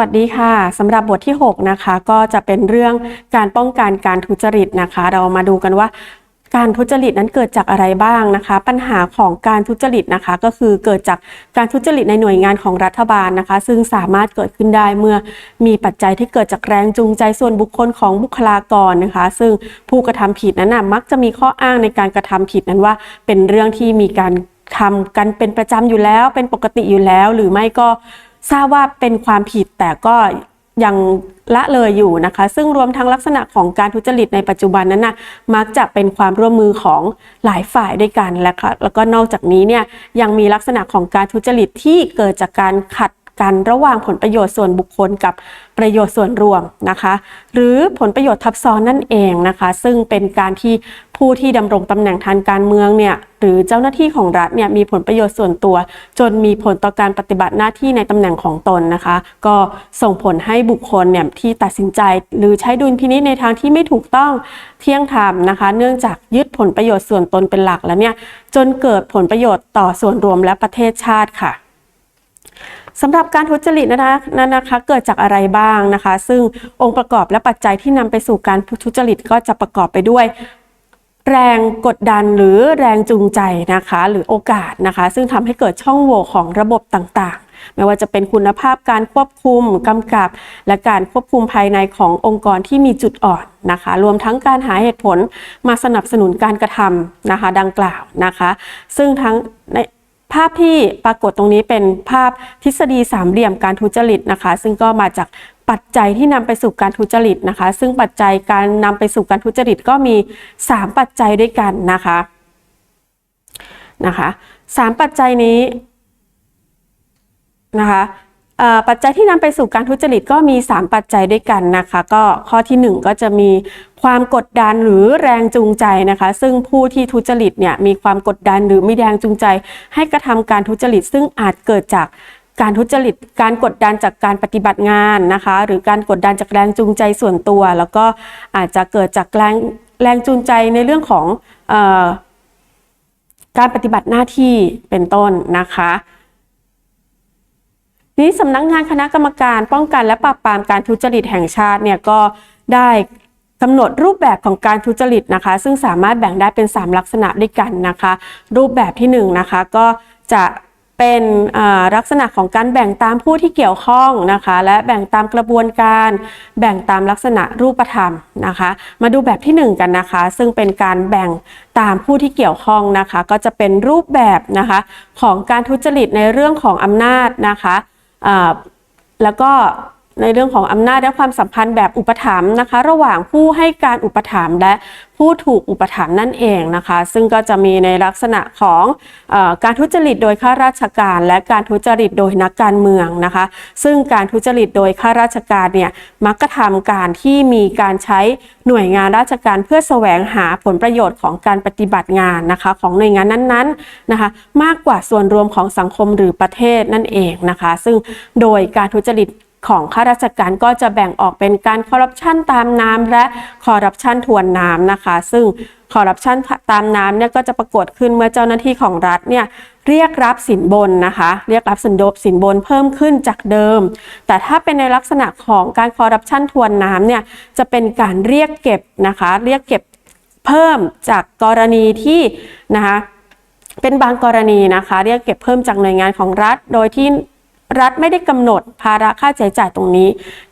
สวัสดีค่ะสำหรับบทที่ 6 นะคะ ก็จะเป็นเรื่องการป้องกันการทุจริตนะคะ เรามาดูกันว่า การทุจริตนั้นเกิดจากอะไรบ้างนะคะ ปัญหาของการทุจริตนะคะ ก็คือเกิดจากการทุจริตในหน่วยงานของรัฐบาลนะคะ ซึ่งสามารถเกิดขึ้นได้เมื่อมีปัจจัยที่เกิดจากแรงจูงใจส่วนบุคคลของบุคลากรนะคะ ซึ่งผู้กระทำผิดนั้นนะมักจะมีข้ออ้างในการกระทำผิดนั้นว่า เป็นเรื่องที่มีการทำกันเป็นประจำอยู่แล้ว เป็นปกติอยู่แล้ว หรือไม่ก็ ทราบว่าเป็นความผิดแต่ก็ยังละเลยอยู่นะคะ ซึ่งรวมทั้งลักษณะของการทุจริตในปัจจุบันนั้นนะมักจะเป็นความร่วมมือของหลายฝ่ายด้วยกันและค่ะแล้วก็นอกจากนี้เนี่ยยังมีลักษณะของการทุจริตที่เกิดจากการขัด กันระหว่างผลประโยชน์ส่วนบุคคลกับประโยชน์ส่วนรวมนะคะ หรือผลประโยชน์ทับซ้อนนั่นเองนะคะ ซึ่งเป็นการที่ผู้ที่ดำรงตำแหน่งทางการเมืองเนี่ยหรือเจ้าหน้าที่ของรัฐเนี่ยมีผลประโยชน์ส่วนตัว จนมีผลต่อการปฏิบัติหน้าที่ในตำแหน่งของตนนะคะ ก็ส่งผลให้บุคคลเนี่ยที่ตัดสินใจ หรือใช้ดุลพินิจในทางที่ไม่ถูกต้องเที่ยงธรรมนะคะ เนื่องจากยึดผลประโยชน์ส่วนตนเป็นหลักแล้วเนี่ยจนเกิดผลประโยชน์ต่อส่วนรวมและประเทศชาติค่ะ สำหรับการทุจริตนะคะนั้นนะคะเกิดจากอะไรบ้างนะคะ ซึ่งองค์ประกอบและปัจจัยที่นำไปสู่การทุจริตก็จะประกอบไปด้วย แรงกดดันหรือแรงจูงใจนะคะ หรือโอกาสนะคะ ซึ่งทำให้เกิดช่องโหว่ของระบบต่างๆ ไม่ว่าจะเป็นคุณภาพการควบคุมกำกับ และการควบคุมภายในขององค์กรที่มีจุดอ่อนนะคะ รวมทั้งการหาเหตุผลมาสนับสนุนการกระทำนะคะ ดังกล่าวนะคะ ซึ่งทั้งใน ภาพที่ปรากฏตรงนี้เป็นภาพทฤษฎีสามเหลี่ยมการทุจริตนะคะ ซึ่งก็มาจากปัจจัยที่นำไปสู่การทุจริตนะคะ ซึ่งปัจจัยการนำไปสู่การทุจริตก็มี 3 ปัจจัยด้วยกันนะคะนะคะสามปัจจัยนี้นะคะ ปัจจัยที่นำไปสู่การทุจริตก็มี 3 ปัจจัยด้วยกันนะคะ ก็ข้อทีหนึ่1 ก็จะมีความกดดันหรือแรงจูงใจนะคะ ซึ่งผู้ที่ทุจริตเนี่ยมีความกดดันหรือมีแรงจูงใจ ให้กระทำการทุจริต ซึ่งอาจเกิดจากการทุจริต การกดดันจากการปฏิบัติงานนะคะ หรือการกดดันจากแรงจูงใจส่วนตัว แล้วก็อาจจะเกิดจากแรงแรงจูงใจในเรื่องของออการปฏิบัติหน้าที่เป็นต้นนะคะ นี้สำนักงานคณะกรรมการป้องกันและปราบปรามการทุจริตแห่งชาติเนี่ยก็ได้กำหนดรูปแบบของการทุจริตนะคะ ซึ่งสามารถแบ่งได้เป็น 3 ลักษณะด้วยกันนะคะ รูปแบบที่1นงนะคะก็จะเป็นลักษณะของการแบ่งตามผู้ที่เกี่ยวข้องนะคะ และแบ่งตามกระบวนการ แบ่งตามลักษณะรูปธรรมนะคะ มาดูแบบที่ 1 กันนะคะ ซึ่งเป็นการแบ่งตามผู้ที่เกี่ยวข้องนะคะ ก็จะเป็นรูปแบบนะคะของการทุจริตในเรื่องของอำนาจนะคะ แล้วก็ ในเรื่องของอำนาจและความสัมพันธ์แบบอุปถัมภ์นะคะ ระหว่างผู้ให้การอุปถัมภ์และผู้ถูกอุปถัมภ์นั่นเองนะคะ ซึ่งก็จะมีในลักษณะของอการทุจริตโดยข้าราชการ และการทุจริตโดยนักการเมืองนะคะ ซึ่งการทุจริตโดยข้าราชการเนี่ยมักกระทำการที่มีการใช้หน่วยงานราชการเพื่อแสวงหาผลประโยชน์ของการปฏิบัติงานนะคะของหน่วยงานนั้นๆนะคะ มากกว่าส่วนรวมของสังคมหรือประเทศนั่นเองนะคะ ซึ่งโดยการทุจริต ของข้าราชการก็จะแบ่งออกเป็นการคอร์รัปชันตามน้ำและคอร์รัปชันทวนน้ำนะคะ ซึ่งคอร์รัปชันตามน้ำเนี่ยก็จะปรากฏขึ้นเมื่อเจ้าหน้าที่ของรัฐเนี่ยเรียกรับสินบนนะคะ เรียกรับสินดบสินบนเพิ่มขึ้นจากเดิม แต่ถ้าเป็นในลักษณะของการคอร์รัปชันทวนน้ำเนี่ยจะเป็นการเรียกเก็บนะคะ เรียกเก็บเพิ่มจากกรณีที่นะคะเป็นบางกรณีนะคะ เรียกเก็บเพิ่มจากหน่วยงานของรัฐ โดยที่ รัฐไม่ได้กำหนดภาระค่าใช้จ่ายตรงนี้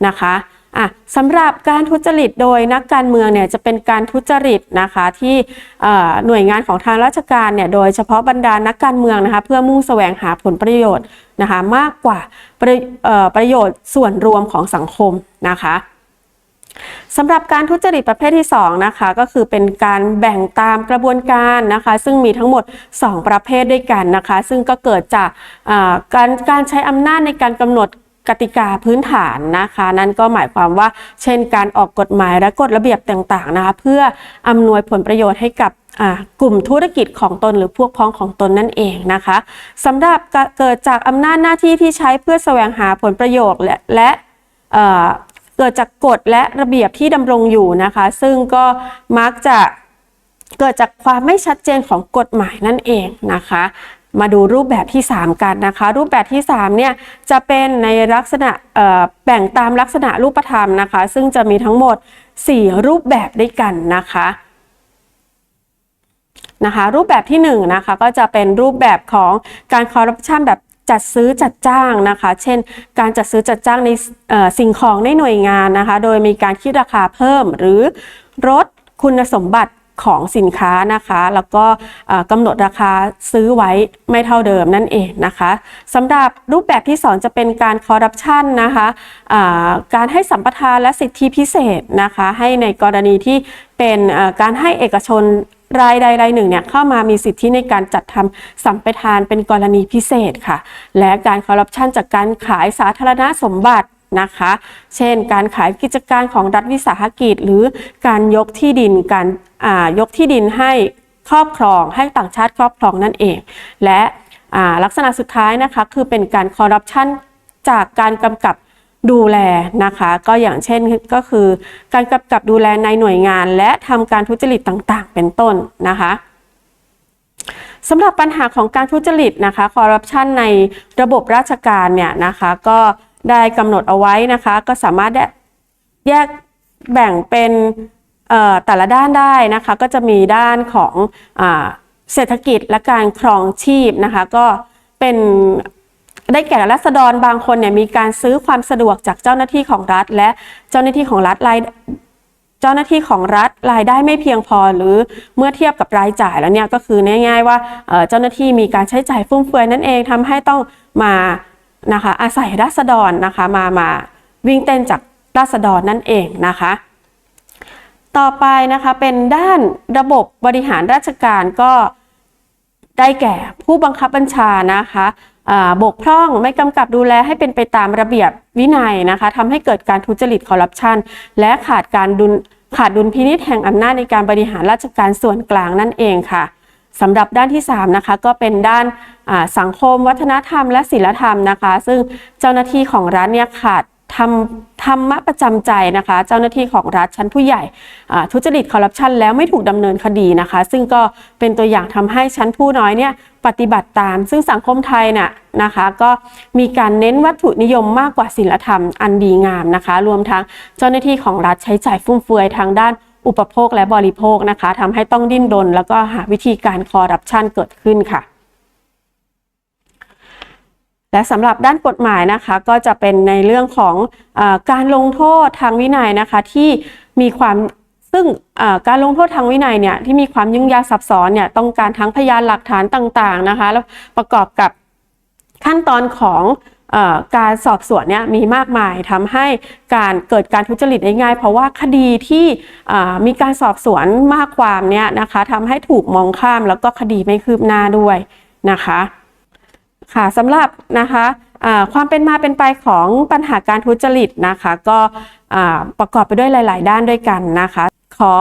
นะคะอะสำหรับการทุจริตโดยนักการเมืองเนี่ยจะเป็นการทุจริตนะคะที่หน่วยงานของทางราชการเนี่ยโดยเฉพาะบรรดานักการเมืองนะคะเพื่อมุ่งแสวงหาผลประโยชน์นะคะมากกว่าประประโยชน์ส่วนรวมของสังคมนะคะ สำหรับการทุจริตประเภทที่ 2 นะคะ ก็คือเป็นการแบ่งตามกระบวนการนะคะ ซึ่งมีทั้งหมด 2 ประเภทด้วยกันนะคะ ซึ่งก็เกิดจากการการใช้อำนาจในการกำหนดกติกาพื้นฐานนะคะ นั่นก็หมายความว่า เช่น การออกกฎหมายและกฎระเบียบต่างๆนะคะเพื่ออำนวยผลประโยชน์ให้กับกลุ่มธุรกิจของตนหรือพวกพ้องของตนนั่นเองนะคะสำหรับเกิดจากอำนาจหน้าที่ที่ใช้เพื่อแสวงหาผลประโยชน์และและ เกิดจากกฎและระเบียบที่ดำรงอยู่นะคะ ซึ่งก็มักจะเกิดจากความไม่ชัดเจนของกฎหมายนั่นเองนะคะ มาดูรูปแบบที่ 3 กันนะคะ รูปแบบที่3เนี่ยจะเป็นในลักษณะแบ่งตามลักษณะรูปธรรมนะคะ ซึ่งจะมีทั้งหมด 4 รูปแบบด้วยกันนะคะนะคะรูปแบบที่1นะคะก็จะเป็นรูปแบบของการคอร์รัปชันแบบ จัดซื้อจัดจ้างนะคะ เช่น การจัดซื้อจัดจ้างในสิ่งของในหน่วยงานนะคะ โดยมีการคิดราคาเพิ่มหรือลดคุณสมบัติของสินค้านะคะ แล้วก็กำหนดราคาซื้อไว้ไม่เท่าเดิมนั่นเองนะคะสำหรับรูปแบบที่2จะเป็นการคอร์รัปชันนะคะอ่าการให้สัมปทานและสิทธิพิเศษนะคะ ให้ในกรณีที่เป็นการให้เอกชน รายใดรายหนึ่งเนี่ยเข้ามามีสิทธิในการจัดทำสัมปทานเป็นกรณีพิเศษค่ะ และการคอร์รัปชันจากการขายสาธารณสมบัตินะคะ เช่น การขายกิจการของรัฐวิสาหกิจ หรือการยกที่ดินการอ่ายกที่ดินให้ครอบครองให้ต่างชาติครอบครองนั่นเอง และลักษณะสุดท้ายนะคะคือเป็นการคอร์รัปชันจากการกำกับ ดูแลนะคะ ก็อย่างเช่นก็คือการกำกับดูแลในหน่วยงาน และทำการทุจริตต่างๆ เป็นต้นนะคะสำหรับปัญหาของการทุจริตนะคะคอร์รัปชันในระบบราชการเนี่ยนะคะก็ได้กำหนดเอาไว้นะคะ ก็สามารถแยกแบ่งเป็นแต่ละด้านได้นะคะ ก็จะมีด้านของอเศรษฐกิจและการครองชีพนะคะ ก็เป็น ได้แก่รัษฎรบางคนเนี่ยมีการซื้อความสะดวกจากเจ้าหน้าที่ของรัฐ และเจ้าหน้าที่ของรัฐรายเจ้าหน้าที่ของรัฐรายได้ไม่เพียงพอหรือเมื่อเทียบกับรายจ่ายแล้วเนี่ยก็คือง่ายๆว่าเจ้าหน้าที่มีการใช้จ่ายฟุ่มเฟือยนั่นเองทำให้ต้องมานะคะอาศัยราษฎรนะคะมามาวิ่งเต้นจากราษฎรนั่นเองนะคะ ต่อไปนะคะเป็นด้านระบบบริหารราชการก็ได้แก่ผู้บังคับบัญชานะคะ บกพร่องไม่กำกับดูแลให้เป็นไปตามระเบียบวินัยนะคะทำให้เกิดการทุจริตคอร์รัปชันและขาดการดุลขาดดุลพินิษแห่งอำนาจในการบริหารราชการส่วนกลางนั่นเองค่ะสำหรับด้านที่3นะคะก็เป็นด้านสังคม วัฒนธรรม และศิลธรรมนะคะ ซึ่งเจ้าหน้าที่ของรัฐเนี่ยขาด ทำธรรมะประจำใจนะคะ เจ้าหน้าที่ของรัฐชั้นผู้ใหญ่ทุจริตคอร์รัปชันแล้วไม่ถูกดำเนินคดีนะคะ ซึ่งก็เป็นตัวอย่างทำให้ชั้นผู้น้อยเนี่ยปฏิบัติตาม ซึ่งสังคมไทยน่ะนะคะ ก็มีการเน้นวัตถุนิยมมากกว่าศีลธรรมอันดีงามนะคะ รวมทั้งเจ้าหน้าที่ของรัฐใช้จ่ายฟุ่มเฟือยทางด้านอุปโภคและบริโภคนะคะทำให้ต้องดิ้นรนแล้วก็หาวิธีการคอร์รัปชันเกิดขึ้นค่ะ และสำหรับด้านกฎหมายนะคะ ก็จะเป็นในเรื่องของอการลงโทษทางวินัยนะคะที่มีความซึ่งการลงโทษทางวินัยเนี่ยที่มีความยุ่งยากซับซ้อนเนี่ยต้องการทั้งพยานหลักฐานต่างๆนะคะ แล้วประกอบกับขั้นตอนของอการสอบสวนเนี่ยมีมากมายทำให้การเกิดการทุจริตได้ง่าย เพราะว่าคดีที่มีการสอบสวนมากความเนี่ยนะคะทำให้ถูกมองข้ามแล้วก็คดีไม่คืบหน้าด้วยนะคะ ค่ะสำหรับนะคะความเป็นมาเป็นไปของปัญหาการทุจริตนะคะ ก็ประกอบไปด้วยหลาย ๆ ด้านด้วยกันนะคะ ขอ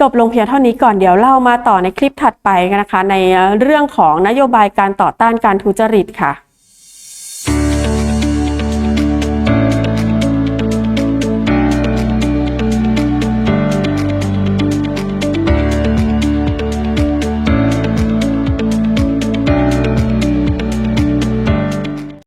จบลงเพียงเท่านี้ก่อนเดี๋ยวเล่ามาต่อในคลิปถัดไปนะคะ ในเรื่องของนโยบายการต่อต้านการทุจริตค่ะ